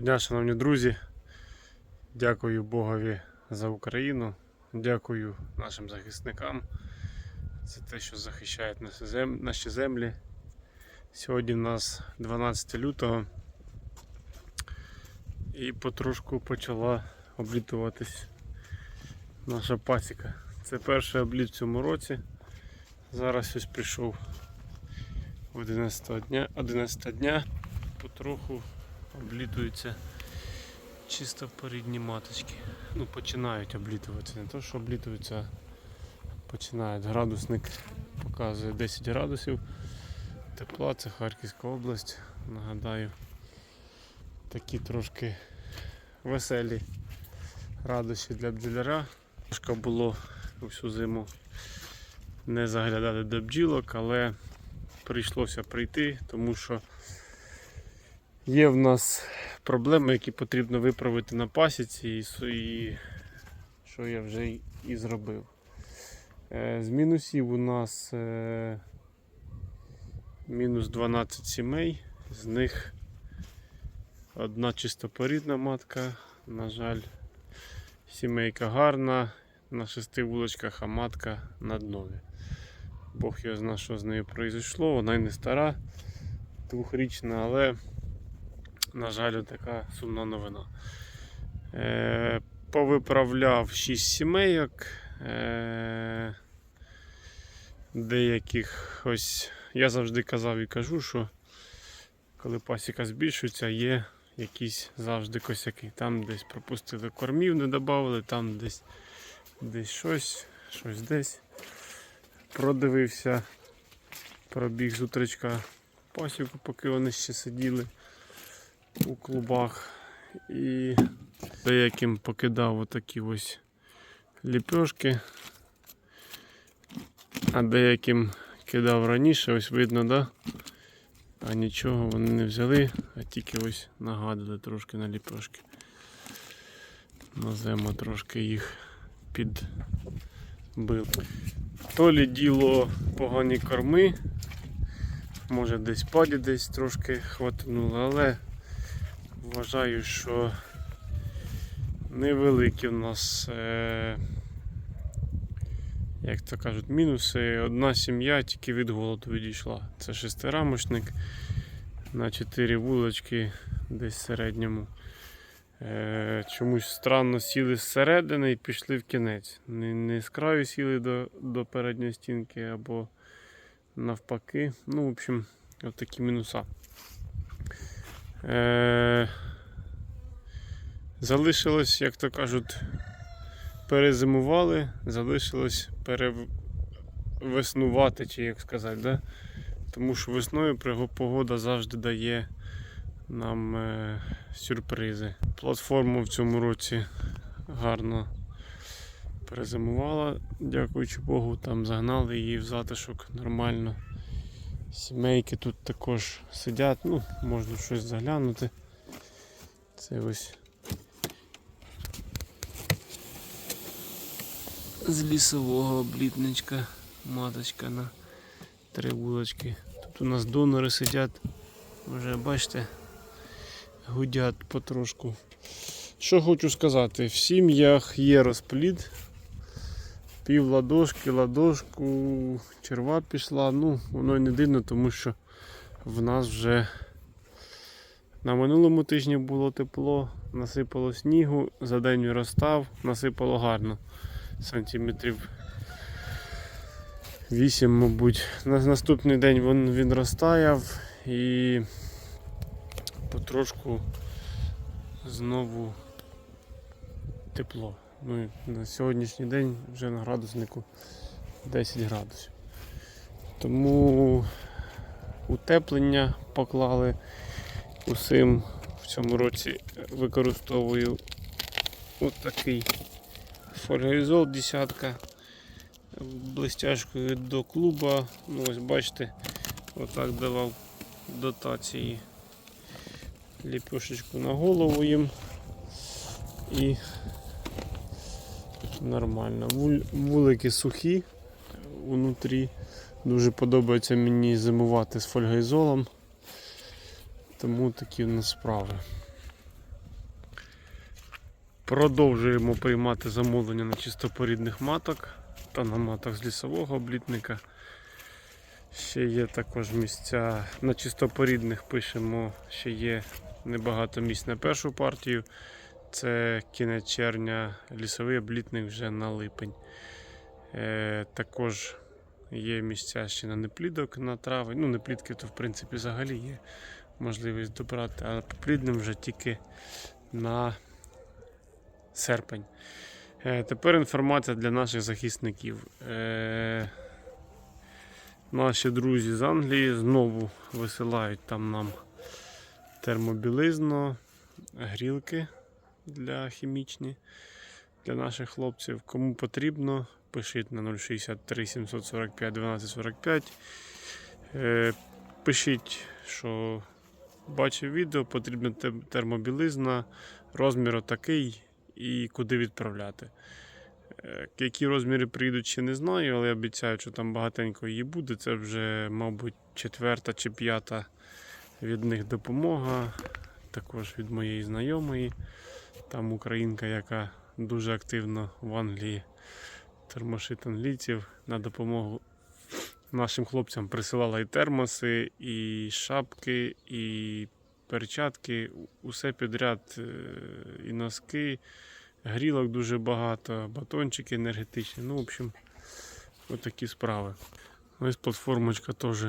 дня, шановні друзі. Дякую Богові за Україну. Дякую нашим захисникам за те, що захищають наші землі. Сьогодні в нас 12 лютого і потрошку почала облітуватись наша пасіка. Це перший обліт в цьому році. Зараз ось прийшов 11 дня, 11 дня потроху облітуються чисто порідні маточки. Ну, починають облітуватися. Не то, що облітуються, починають. Градусник показує 10 градусів. Тепла, це Харківська область. Нагадаю, такі трошки веселі радощі для бджоляра. Трошки було всю зиму не заглядати до бджілок, але прийшлося прийти, тому що Є в нас проблеми, які потрібно виправити на пасіці, і, і що я вже і зробив. Е, З мінусів у нас е, мінус 12 сімей, з них одна чистопорідна матка, на жаль, сімейка гарна, на шести вулочках, а матка на днові. Бог його знає, що з нею произошло, вона й не стара, двохрічна, але на жаль, така сумна новина. Е, повиправляв 6 сімейок. Е, деяких ось я завжди казав і кажу, що коли пасіка збільшується, є якісь завжди косяки. Там десь пропустили кормів, не додали, там десь, десь щось, щось десь. Продивився, пробіг з пасіку, поки вони ще сиділи у клубах і деяким покидав отакі ось ліпешки, а деяким кидав раніше, ось видно, да? А нічого вони не взяли, а тільки ось нагадали трошки на ліпешки. Наземо трошки їх підбив. То лі діло погані корми, може десь паді десь трошки хватнуло, але вважаю, що невеликі в нас, е, як то кажуть, мінуси. Одна сім'я тільки від голоду відійшла. Це шестирамочник на 4 вулочки десь в середньому. Е, чомусь странно сіли зсередини і пішли в кінець. Не, не з краю сіли до, до передньої стінки або навпаки. Ну, в общем, от такі мінуса. Е, залишилось, як то кажуть, перезимували, залишилось перевеснувати, чи як сказати, да? тому що весною погода завжди дає нам е, сюрпризи. Платформа в цьому році гарно перезимувала, дякуючи Богу, там загнали її в затишок нормально. Сімейки тут також сидять, ну, можна щось заглянути. Це ось з лісового облітничка, маточка на три вулочки. Тут у нас донори сидять, вже бачите, гудять потрошку. Що хочу сказати, в сім'ях є розплід. Пів ладошки, ладошку, черва пішла. Ну, воно не дивно, тому що в нас вже на минулому тижні було тепло, насипало снігу, за день виростав, насипало гарно. Сантиметрів 8, мабуть. На наступний день він, він розтаяв і потрошку знову тепло. Ну, на сьогоднішній день вже на градуснику 10 градусів. Тому утеплення поклали усім в цьому році використовую отакий фольгоізол десятка блистяшкою до клуба. Ну, ось бачите, отак давав дотації ліпешечку на голову їм і нормально. Вулики сухі внутрі. Дуже подобається мені зимувати з фольгоізолом. Тому такі в нас справи. Продовжуємо приймати замовлення на чистопорідних маток та на маток з лісового облітника. Ще є також місця на чистопорідних пишемо, ще є небагато місць на першу партію. Це кінець червня, лісовий облітник вже на липень. Е, також є місця ще на неплідок на травень. Ну, неплідки то в принципі взагалі є можливість добрати, а по плідним вже тільки на серпень. Е, Тепер інформація для наших захисників. Е, Наші друзі з Англії знову висилають там нам термобілизну, грілки для хімічні для наших хлопців. Кому потрібно, пишіть на 063 745 1245. Е, Пишіть, що бачив відео, потрібна термобілизна, розмір такий і куди відправляти. Е, Які розміри прийдуть, ще не знаю, але обіцяю, що там багатенько її буде. Це вже, мабуть, четверта чи п'ята від них допомога. Також від моєї знайомої. Там українка, яка дуже активно в Англії термошит англійців на допомогу нашим хлопцям присилала і термоси, і шапки, і перчатки, усе підряд, е, і носки, грілок дуже багато, батончики енергетичні. Ну, в общем, отакі справи. Ось платформочка теж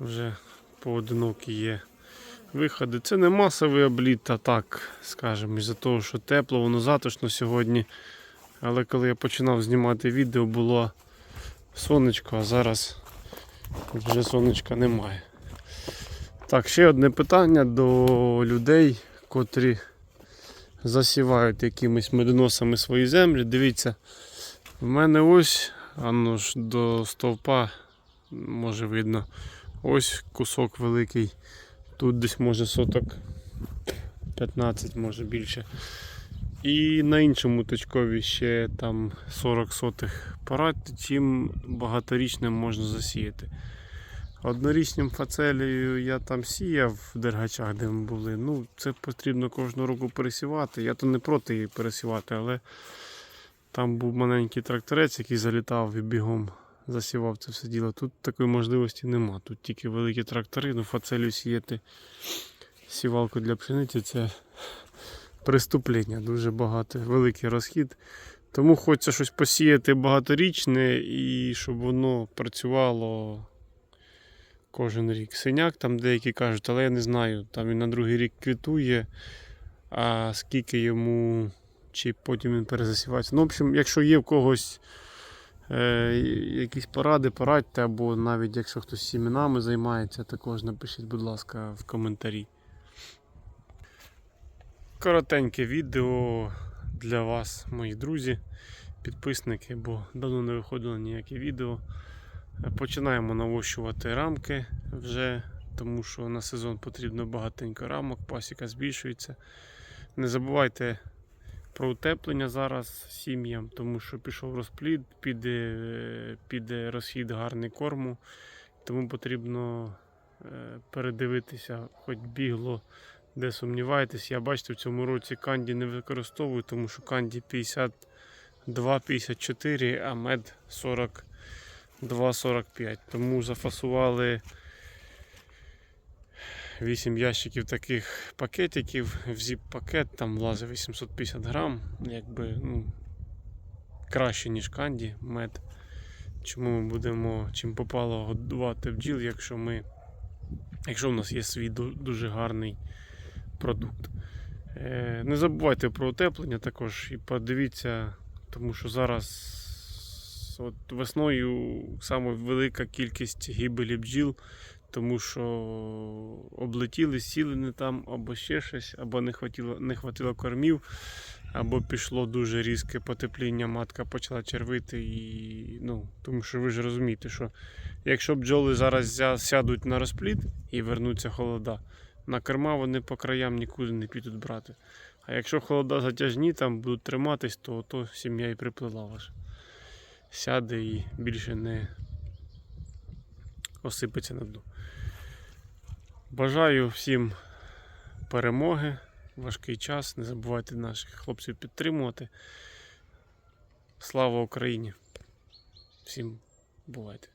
вже поодинокі є виходи. Це не масовий обліт, а так, скажімо, із-за того, що тепло, воно затишно сьогодні. Але коли я починав знімати відео, було сонечко, а зараз вже сонечка немає. Так, ще одне питання до людей, котрі засівають якимись медоносами свої землі. Дивіться, в мене ось, ано ж до стовпа, може видно, ось кусок великий. Тут десь може соток 15, може більше. І на іншому точкові ще там 40 сотих парад, чим багаторічним можна засіяти. Однорічним фацелією я там сіяв в дергачах, де ми були. Ну, це потрібно кожну року пересівати. Я то не проти її пересівати, але там був маленький тракторець, який залітав і бігом засівав це все діло. Тут такої можливості нема. Тут тільки великі трактори, ну фацелію сіяти сівалку для пшениці це преступлення, дуже багато, великий розхід. Тому хочеться щось посіяти багаторічне і щоб воно працювало кожен рік. Синяк там деякі кажуть, але я не знаю, там він на другий рік квітує, а скільки йому, чи потім він перезасівається. Ну, в общем, якщо є в когось е, якісь поради, порадьте, або навіть якщо хтось сімінами займається, також напишіть, будь ласка, в коментарі. Коротеньке відео для вас, мої друзі, підписники, бо давно не виходило ніяке відео. Починаємо навощувати рамки вже, тому що на сезон потрібно багатенько рамок, пасіка збільшується. Не забувайте про утеплення зараз сім'ям, тому що пішов розплід, піде, піде розхід гарний корму, тому потрібно е, передивитися, хоч бігло, де сумніваєтесь. Я бачите, в цьому році канді не використовую, тому що канді 52-54, а мед 40. 2,45. Тому зафасували 8 ящиків таких пакетиків. В зіп-пакет там влазить 850 грам. Якби ну, краще, ніж канді, мед. Чому ми будемо чим попало годувати бджіл, якщо ми. Якщо в нас є свій дуже гарний продукт. Е, Не забувайте про утеплення також і подивіться, тому що зараз от весною саме велика кількість гибелі бджіл, тому що облетіли, сіли не там, або ще щось, або не хватило, не хватило кормів, або пішло дуже різке потепління, матка почала червити. І, ну, тому що ви ж розумієте, що якщо бджоли зараз сядуть на розплід і вернуться холода, на корма вони по краям нікуди не підуть брати. А якщо холода затяжні, там будуть триматись, то, то сім'я і приплила ваша. Сяде і більше не осипеться на дно. Бажаю всім перемоги важкий час. Не забувайте наших хлопців підтримувати. Слава Україні! Всім бувайте!